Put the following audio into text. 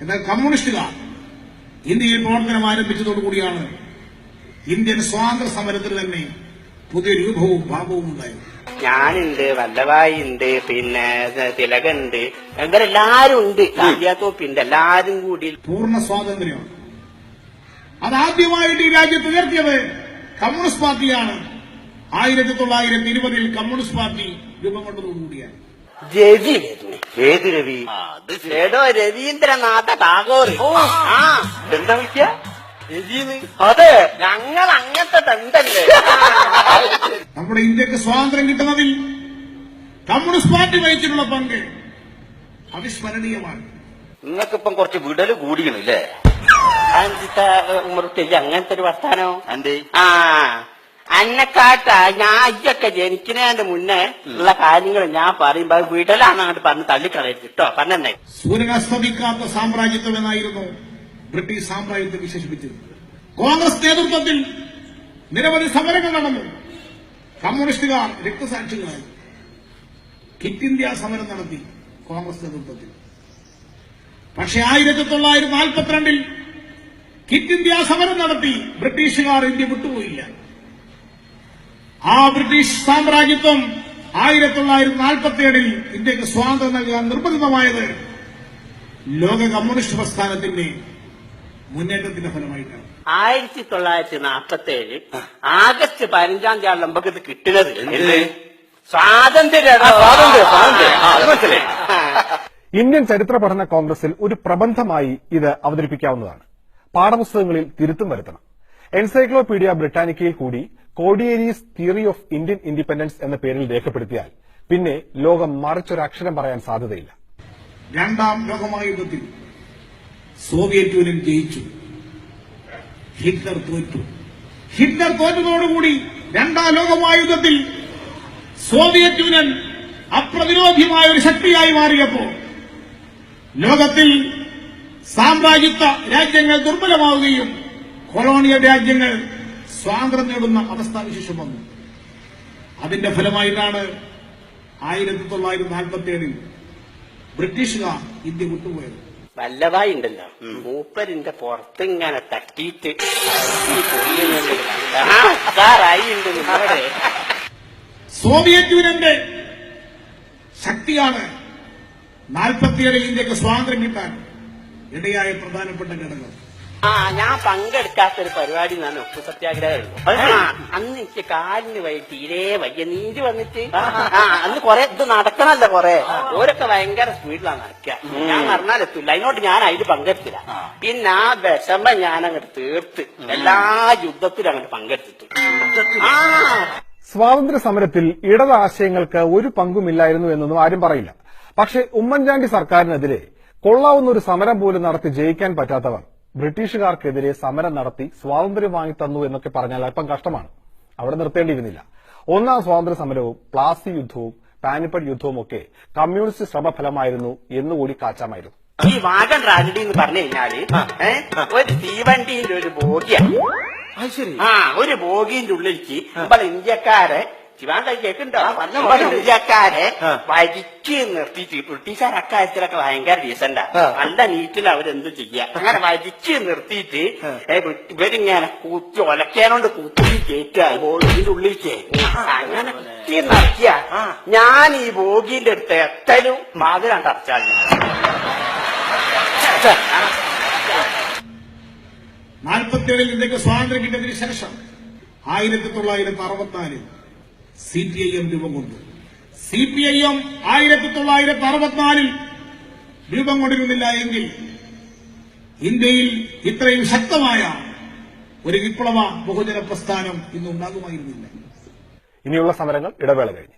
എന്നാൽ കമ്മ്യൂണിസ്റ്റുകാർ. ഇന്ത്യയിൽ പ്രവർത്തനം ആരംഭിച്ചതോടുകൂടിയാണ് ഇന്ത്യൻ സ്വാതന്ത്ര്യ സമരത്തിന് തന്നെ പുതിയ രൂപവും ഭാവവും ഉണ്ടായത്. ഞാനുണ്ട് വല്ലഭായി ഉണ്ട് പിന്നെ തിലകുണ്ട് അങ്ങനെ എല്ലാരും ഉണ്ട്. കാവ്യാത്തോപ്പുണ്ട് എല്ലാരും കൂടി പൂർണ സ്വാതന്ത്ര്യം അതാദ്യമായിട്ട് ഈ രാജ്യത്ത് ഉയർത്തിയത് കമ്മ്യൂണിസ്റ്റ് പാർട്ടിയാണ്. ആയിരത്തി തൊള്ളായിരത്തി ഇരുപതിൽ കമ്മ്യൂണിസ്റ്റ് പാർട്ടി രൂപം കൊണ്ടതോടുകൂടിയാണ് രവി. ഏത് രവി? രവീന്ദ്രനാഥ ടാഗോർ. ആ. എന്താ വിളിക്ക രവിന്ന്. അതെ. ഞങ്ങൾ അങ്ങനത്തെ തണ്ടല്ലേ. നമ്മുടെ ഇന്ത്യയ്ക്ക് സ്വാതന്ത്ര്യം കിട്ടുന്നതിൽ കമ്മ്യൂണിസ്റ്റ് പാർട്ടി വഹിച്ചിട്ടുള്ള പങ്ക് അവിസ്മരണീയമാണ്. നിങ്ങൾക്കിപ്പം കുറച്ച് വിടൽ കൂടിയണല്ലേ അങ്ങനത്തെ ഒരു വർത്താനോ. എന്തേ ആ. അന്നെക്കാട്ട ഞാൻ അയ്യൊക്കെ ജനിക്കുന്നതിന്റെ മുന്നേ ഉള്ള കാര്യങ്ങൾ ഞാൻ പറയുമ്പോ അത് പറഞ്ഞ് തള്ളിക്കളയരുത് കേട്ടോ. പറഞ്ഞേ സൂര്യനസ്തമിക്കാത്ത സാമ്രാജ്യത്വം എന്നായിരുന്നു ബ്രിട്ടീഷ് സാമ്രാജ്യത്തെ വിശേഷിപ്പിച്ചത്. കോൺഗ്രസ് നേതൃത്വത്തിൽ നിരവധി സമരങ്ങൾ നടന്നു. കമ്മ്യൂണിസ്റ്റുകാർ രക്തസാക്ഷികളായി. കിറ്റ് ഇന്ത്യ സമരം നടത്തി കോൺഗ്രസ് നേതൃത്വത്തിൽ. പക്ഷെ ആയിരത്തി തൊള്ളായിരത്തി നാൽപ്പത്തിരണ്ടിൽ കിറ്റ് ഇന്ത്യ സമരം നടത്തി ബ്രിട്ടീഷുകാർ ഇന്ത്യ വിട്ടുപോയില്ല. ആ ബ്രിട്ടീഷ് സാമ്രാജ്യത്വം ആയിരത്തി തൊള്ളായിരത്തി നാൽപ്പത്തിയേഴിൽ ഇന്ത്യയ്ക്ക് സ്വാതന്ത്ര്യം നൽകാൻ നിർബന്ധിതമായത് ലോക കമ്മ്യൂണിസ്റ്റ് പ്രസ്ഥാനത്തിന്റെ മുന്നേറ്റത്തിന്റെ ഫലമായിട്ടാണ്. ആയിരത്തി തൊള്ളായിരത്തി നാൽപ്പത്തി ഏഴ് ആഗസ്റ്റ് പതിനഞ്ചാം തീയതി നമുക്ക് ഇത് കിട്ടുന്നത്. സ്വാതന്ത്ര്യം. ഇന്ത്യൻ ചരിത്ര പഠന കോൺഗ്രസിൽ ഒരു പ്രബന്ധമായി ഇത് അവതരിപ്പിക്കാവുന്നതാണ്. പാഠപുസ്തകങ്ങളിൽ തിരുത്തും വരുത്തണം. എൻസൈക്ലോപീഡിയ ബ്രിട്ടാനിക്കയിൽ കൂടി Kodiyeri's theory of Indian independence എന്ന പേരിൽ രേഖപ്പെടുത്തിയാൽ പിന്നെ ലോകം മറിച്ചൊരക്ഷരം പറയാൻ സാധ്യതയില്ല. രണ്ടാം ലോകമഹായുദ്ധത്തിൽ സോവിയറ്റ് യൂണിയൻ ജയിച്ചു. ഹിറ്റ്ലർ തോറ്റു. ഹിറ്റ്ലർ തോറ്റതോടുകൂടി രണ്ടാം ലോകമഹായുദ്ധത്തിൽ സോവിയറ്റ് യൂണിയൻ അപ്രതിരോധ്യമായ ഒരു ശക്തിയായി മാറിയപ്പോൾ ലോകത്തിൽ സാമ്രാജ്യത്വ രാജ്യങ്ങൾ ദുർബലമാവുകയും കൊളോണിയൽ രാജ്യങ്ങൾ സ്വാതന്ത്ര്യം നേടുന്ന അവസ്ഥാവിശേഷം വന്നു. അതിന്റെ ഫലമായിട്ടാണ് ആയിരത്തി തൊള്ളായിരത്തി നാൽപ്പത്തി ഏഴിൽ ബ്രിട്ടീഷുകാർ ഇന്ത്യ വിട്ടുപോയത്. വല്ലതായി ഉണ്ടല്ലോ മൂപ്പരിന്റെ പുറത്ത് ഇങ്ങനെ തട്ടിയിട്ട് സോവിയറ്റ് യൂണിയന്റെ ശക്തിയാണ് നാൽപ്പത്തിയേഴിൽ ഇന്ത്യയ്ക്ക് സ്വാതന്ത്ര്യം കിട്ടാൻ ഇടയായ പ്രധാനപ്പെട്ട ഘടകം. ആ ഞാൻ പങ്കെടുക്കാത്തൊരു പരിപാടി എന്നാണ് ഉപ്പു സത്യാഗ്രഹം അന്ന് എനിക്ക് കാലിന് വൈ തീരെ വയ്യ നീര് വന്നിട്ട്. അന്ന് കൊറേ ഇത് നടക്കണല്ലോ കൊറേ. ഓരൊക്കെ ഭയങ്കര സ്പീഡിലാണ് നടക്കുക ഞാൻ നടന്നാലെത്തില്ല അതിനോട്ട് ഞാൻ അതിൽ പങ്കെടുത്തില്ല. പിന്നെ ആ വിഷമം ഞാൻ അങ്ങോട്ട് തീർത്ത് എല്ലാ യുദ്ധത്തിലും അങ്ങോട്ട് പങ്കെടുത്തിട്ടു. ആ. സ്വാതന്ത്ര്യ സമരത്തിൽ ഇടത് ആശയങ്ങൾക്ക് ഒരു പങ്കുമില്ലായിരുന്നു എന്നൊന്നും ആരും പറയില്ല. പക്ഷേ ഉമ്മൻചാണ്ടി സർക്കാരിനെതിരെ കൊള്ളാവുന്ന ഒരു സമരം പോലും നടത്തി ജയിക്കാൻ പറ്റാത്തവർ ബ്രിട്ടീഷുകാർക്കെതിരെ സമരം നടത്തി സ്വാതന്ത്ര്യം വാങ്ങിത്തന്നു എന്നൊക്കെ പറഞ്ഞാൽ അല്പം കഷ്ടമാണ്. അവിടെ നിർത്തേണ്ടിയിരുന്നില്ല. ഒന്നാം സ്വാതന്ത്ര്യ സമരവും പ്ലാസി യുദ്ധവും പാനിപ്പട് യുദ്ധവും ഒക്കെ കമ്മ്യൂണിസ്റ്റ് ശ്രമഫലമായിരുന്നു എന്നുകൂടി കാച്ചാമായിരുന്നു. ഈ വാഗൺ ട്രാജഡി എന്ന് പറഞ്ഞു കഴിഞ്ഞാൽ ഒരു തീവണ്ടിന്റെ ഒരു ബോഗിയാണ് ഒരു ബോഗിന്റെ ഉള്ളിലേക്ക് നമ്മൾ ഇന്ത്യക്കാരെ ശിവാങ്ക കേൾക്കുണ്ടോ നമ്മളെ ഇന്ത്യക്കാരെ വരിച്ച് നിർത്തിയിട്ട് ബ്രിട്ടീഷുകാർ അക്കാര്യത്തിലൊക്കെ ഭയങ്കര ഡീസന്റാ. നല്ല നീറ്റിൽ അവരെന്ത് ചെയ്യാ? അങ്ങനെ വരിച്ച് നിർത്തിയിട്ട് ഇവരിങ്ങനെ കൂത്തി ഒലക്കാനോണ്ട് കൂത്തി കയറ്റുക ബോഗിന്റെ ഉള്ളിലേക്ക് അങ്ങനെ കുത്തി നടത്തിയ. ഞാൻ ഈ ബോഗിന്റെ അടുത്ത് എത്തലും മാതിരാണ്ട് അടച്ചാൽ നാൽപ്പത്തിയേഴിൽ ഇന്ത്യയ്ക്ക് സ്വാതന്ത്ര്യം കിട്ടിയതിനു ശേഷം ആയിരത്തി തൊള്ളായിരത്തി അറുപത്തിനാലിൽ സി പി ഐ എം രൂപം കൊണ്ടു. സി പി ഐ എം ആയിരത്തി തൊള്ളായിരത്തി അറുപത്തിനാലിൽ രൂപം കൊണ്ടിരുന്നില്ല എങ്കിൽ ഇന്ത്യയിൽ ഇത്രയും ശക്തമായ ഒരു വിപ്ലവ ബഹുജന പ്രസ്ഥാനം ഇന്നുണ്ടാകുമായിരുന്നില്ല. ഇനിയുള്ള സമരങ്ങൾ ഇടവേള കഴിഞ്ഞ്.